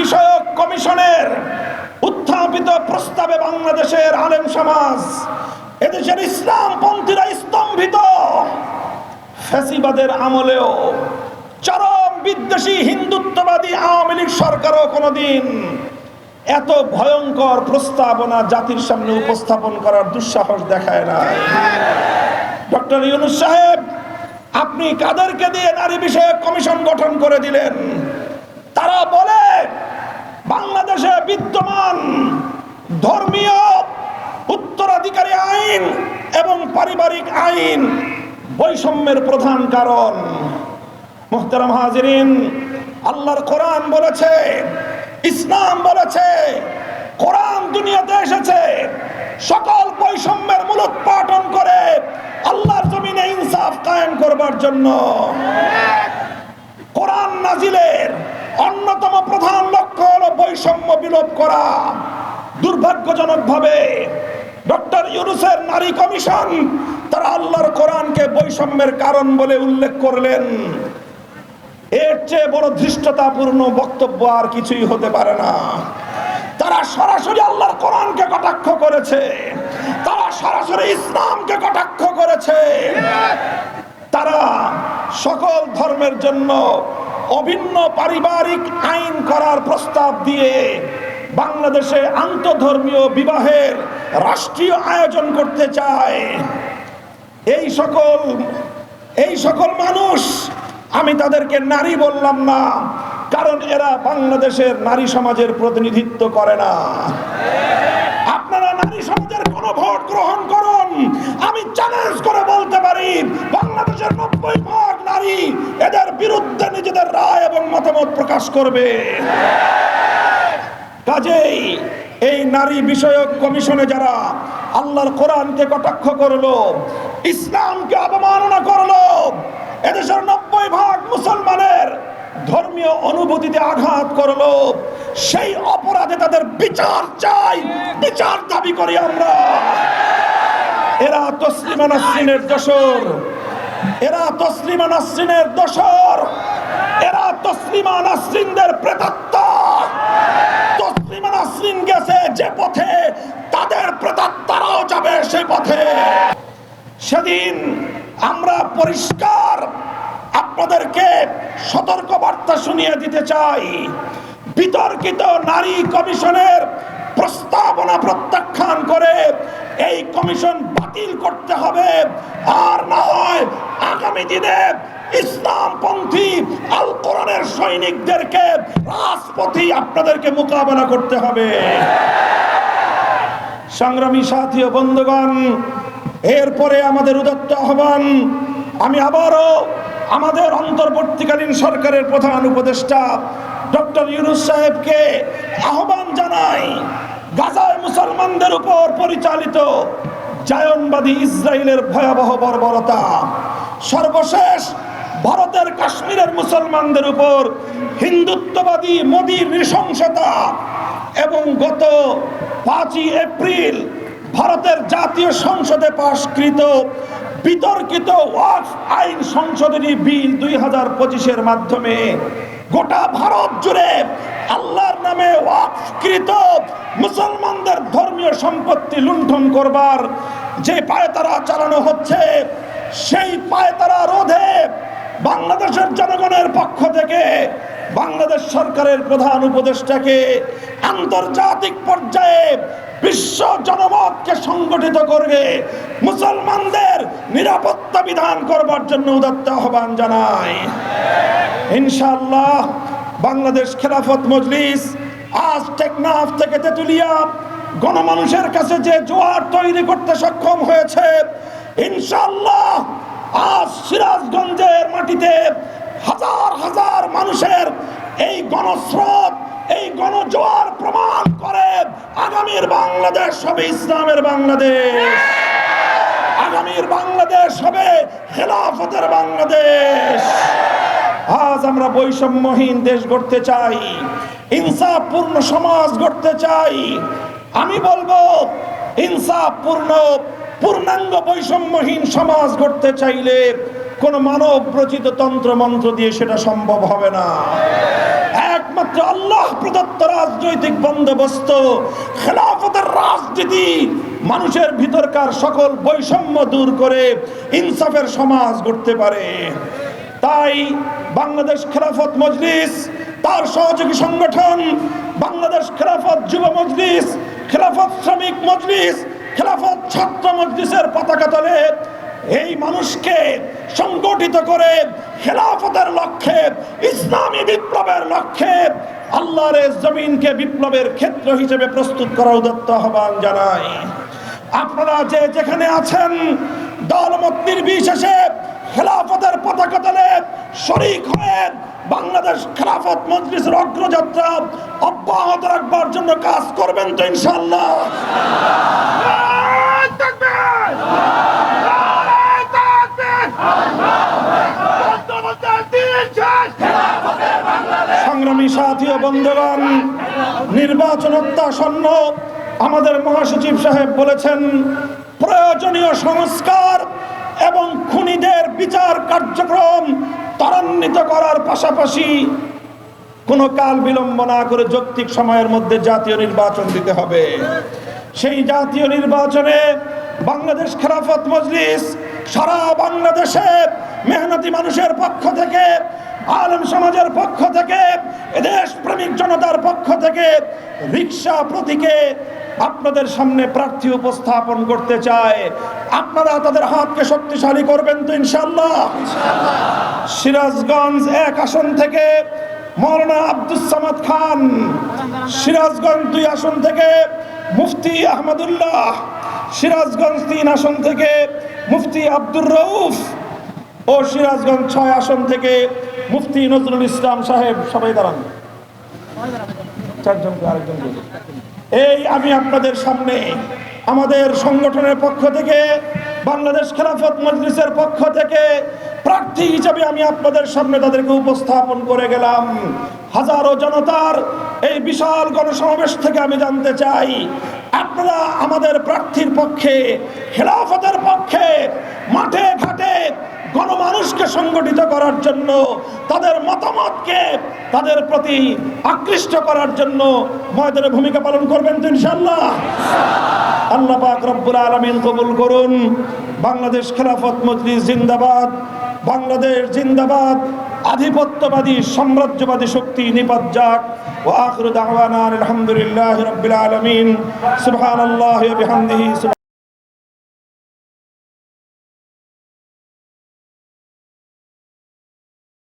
বিষয়ক কমিশনের উত্থাপিত প্রস্তাবে বাংলাদেশের আলেম সমাজ, এদেশের ইসলাম পন্থীরা স্তম্ভিত। ফ্যাসিবাদের আমলেও চরম বিদ্বেষী হিন্দুত্ববাদী আওয়ামী লীগ সরকারও কোনোদিন এত ভয়ঙ্কর প্রস্তাবনা জাতির সামনে উপস্থাপন করার দুঃসাহস দেখায় না। ডক্টর ইউনুস সাহেব, আপনি কাদেরকে দিয়ে নারী বিষয়ক কমিশন গঠন করে দিলেন তারা বলে বাংলাদেশে বিদ্যমান ধর্মীয় উত্তরাধিকারী আইন এবং পারিবারিক আইন বৈষম্যের প্রধান কারণ। মোহতারাম হাজিরিন, আল্লাহর কোরআন বলেছে, ইসলাম বলেছে, কোরআন দুনিয়াতে এসেছে। সকল বৈষম্যের মূলোৎপাটন করে আল্লাহর জমিনে ইনসাফ কায়েম করবার জন্য। কোরআন নাজিলের বিলোপ করা দুর্ভাগ্যজনকভাবে ডক্টর ইউনুসের নারী কমিশন তারা আল্লাহর কোরআনকে বৈষম্যের কারণ বলে উল্লেখ করলেন। এর চেয়ে বড় ধৃষ্টতাপূর্ণ বক্তব্য আর কিছুই হতে পারে না। তারা সরাসরি আল্লাহর কোরআনকে কটাক্ষ করেছে। তারা সরাসরি ইসলামকে কটাক্ষ করেছে। তারা সকল ধর্মের জন্য অভিন্ন পারিবারিক আইন করার প্রস্তাব দিয়ে বাংলাদেশে আন্তধর্মীয় বিবাহের রাষ্ট্রীয় আয়োজন করতে চায়। এই সকল এই সকল মানুষ, আমি তাদেরকে নারী বললাম না, কারণ এরা বাংলাদেশের নারী সমাজের প্রতিনিধিত্ব করে না। আপনারা নারী সমাজের কোন ভোট গ্রহণ করুন, আমি চ্যালেঞ্জ করে বলতে পারি, বাংলাদেশের নব্বই ভাগ নারী এদের বিরুদ্ধে নিজেদের রায় এবং মতামত প্রকাশ করবে। কাজেই এই নারী বিষয়ক কমিশনে যারা আল্লাহর কোরআনকে কটাক্ষ করল, ইসলামকে অবমাননা করল, এদেশের নব্বই ভাগ মুসলমানের ধর্মীয় অনুভূতিতে আঘাত করল, সেই অপরাধে তাদের বিচার চাই, বিচার দাবি করি আমরা। এরা তসলিমা নাসরিনের দোসর এরা তসলিমা নাসরিনের দোসর, এরা তসলিমা নাসরিনদের প্রেতাত্মা। যে পথে তাদের প্রেতাত্মারাও যাবে সেই পথে। সেদিন আমরা পরিষ্কার আপনাদেরকে সতর্ক বার্তা শুনিয়ে দিতে চাই। বিতর্কিত নারী কমিশনের প্রস্তাবনা প্রত্যাখ্যান করে এই কমিশন বাতিল করতে হবে। আর না হয় আগামী দিনে ইসলামপন্থী আল কোরআনের সৈনিকদেরকে রাজপথে আপনাদেরকে মোকাবেলা করতে হবে। সংগ্রামী সাথী বন্ধুগণ, এরপরে আমাদের উদত্ত আহ্বান, আমি আবারও আমাদের অন্তর্বর্তীকালীন সরকারের প্রধান উপদেষ্টা ডক্টর ইউনুস সাহেবকে আহ্বান জানাই, গাজায় মুসলমানদের উপর পরিচালিত জায়নবাদী ইসরায়েলের ভয়াবহ বর্বরতা। সর্বশেষ ভারতের কাশ্মীরের মুসলমানদের উপর হিন্দুত্ববাদী মোদীর নৃশংসতা এবং গত পাঁচই এপ্রিল ভারতের জাতীয় সংসদে পাশকৃত বিতর্কিত ওয়াকফ আইন সংশোধনী বিল দুই হাজার পঁচিশের মাধ্যমে গোটা ভারত জুড়ে আল্লাহর নামে ওয়াকফকৃত মুসলমানদের ধর্মীয় সম্পত্তি লুণ্ঠন করবার যে পায়তারা চালানো হচ্ছে, সেই পায়তারা রোধে বাংলাদেশের জনগণের পক্ষ থেকে বাংলাদেশ সরকারের প্রধান উপদেষ্টাকে আন্তর্জাতিক পর্যায়ে বিশ্ব জনমতকে সংগঠিত করবে, মুসলমানদের নিরাপত্তা বিধান করবার জন্য উদাত্ত আহ্বান জানায় ইনশাল্লাহ বাংলাদেশ খেলাফত মজলিস আজ টেকনাফ থেকে তেতুলিয়া গণমানুষের কাছে যে জোয়ার তৈরি করতে সক্ষম হয়েছে, ইনশাআল্লাহ আজ সিরাজগঞ্জের মাটিতে হাজার হাজার মানুষের এই গণস্রোত, এই গণজোয়ার প্রমাণ করে আগামীর বাংলাদেশ হবে ইসলামের বাংলাদেশ। আগামীর বাংলাদেশ হবে খেলাফতের বাংলাদেশ। আজ আমরা বৈষম্যহীন দেশ গড়তে চাই, ইনসাফপূর্ণ সমাজ গড়তে চাই। আমি বলব, ইনসাফপূর্ণ পূর্ণাঙ্গ বৈষম্যহীন সমাজ গড়তে চাইলে কোন মানব রচিত তন্ত্র মন্ত্র দিয়ে সেটা সম্ভব হবে না। একমাত্র আল্লাহ প্রদত্ত রাজনৈতিক বন্দোবস্ত, খেলাফতের রাজনীতি, মানুষের ভিতরকার সকল বৈষম্য দূর করে ইনসাফের সমাজ গড়তে পারে। তাই বাংলাদেশ খেলাফত মজলিস, তার সহযোগী সংগঠন, বাংলাদেশ খেলাফত যুব মজলিস, খেলাফত শ্রমিক মজলিস খেলাফত ছাত্র মজলিসের পতাকা তলে এই মানুষকে সংগঠিত করে খেলাফতের লক্ষ্যে, ইসলামী বিপ্লবের লক্ষ্যে আল্লাহর জমিনকে বিপ্লবের ক্ষেত্র হিসেবে প্রস্তুত করার উদত্ত আহ্বান জানাই। আপনারা যে যেখানে আছেন, দলমত নির্বিশেষে খেলাফতের পতাকা তলে শরিক হয়ে বাংলাদেশ খেলাফত মজলিসের অগ্রযাত্রা অব্যাহত রাখবার জন্য কাজ করবেন তো ইনশাল্লাহ সংগ্রামী সাথী ও বন্ধুগণ নির্বাচন অত্যাসন্ন আমাদের মহাসচিব সাহেব বলেছেন প্রয়োজনীয় সংস্কার এবং খুনিদের বিচার কার্যক্রম ত্বরান্বিত করার পাশাপাশি কোনো কাল বিলম্ব না করে যৌক্তিক সময়ের মধ্যে জাতীয় নির্বাচন দিতে হবে। সেই জাতীয় নির্বাচনে বাংলাদেশ খেলাফত মজলিস সারা বাংলাদেশে মেহনতি মানুষের পক্ষ থেকে, আলম সমাজের পক্ষ থেকে দেশ প্রেমিক জনতার পক্ষ থেকে রিক্সা প্রতীকে আপনাদের সামনে প্রার্থী উপস্থাপন করতে চায় আপনারা তাদের হাতকে শক্তিশালী করবেন তো ইনশাল্লাহ সিরাজগঞ্জ এক আসন থেকে মৌলানা আব্দুস সামাদ খান। সিরাজগঞ্জ দুই আসন থেকে মুফতি আহমদুল্লাহ। সিরাজগঞ্জ তিন আসন থেকে মুফতি আব্দুর রউফ। ও সিরাজগঞ্জ ছয় আসন থেকে মুফতি নজরুল ইসলাম সাহেব। সবাই দাঁড়ান। চারজনকে আরেকজন এই আমি আপনাদের সামনে আমাদের সংগঠনের পক্ষ থেকে, বাংলাদেশ খেলাফত মজলিসের পক্ষ থেকে প্রার্থী হিসেবে আমি আপনাদের সামনে তাদেরকে উপস্থাপন করে গেলাম। হাজারো জনতার এই বিশাল গণসমাবেশ থেকে আমি জানতে চাই, আপনারা আমাদের প্রার্থীর পক্ষে, খেলাফতের পক্ষে, মাঠে ঘাটে গণমানুষকে সংগঠিত করার জন্য, তাদের মতামতকে তাদের প্রতি আকৃষ্ট করার জন্য ময়দানে ভূমিকা পালন করবেন তো ইনশাল্লাহ আল্লাহ পাক রব্বুল আলামিন কবুল করুন। বাংলাদেশ খেলাফত মজলিস জিন্দাবাদ। বাংলাদেশ জিন্দাবাদ। আধিপত্যবাদী, সাম্রাজ্যবাদী শক্তি নিপাত যাক। ওয়া আখিরু দাওয়ানা আলহামদুলিল্লাহি রাব্বিল আলামিন। সুবহানাল্লাহি ওয়া বিহামদিহি।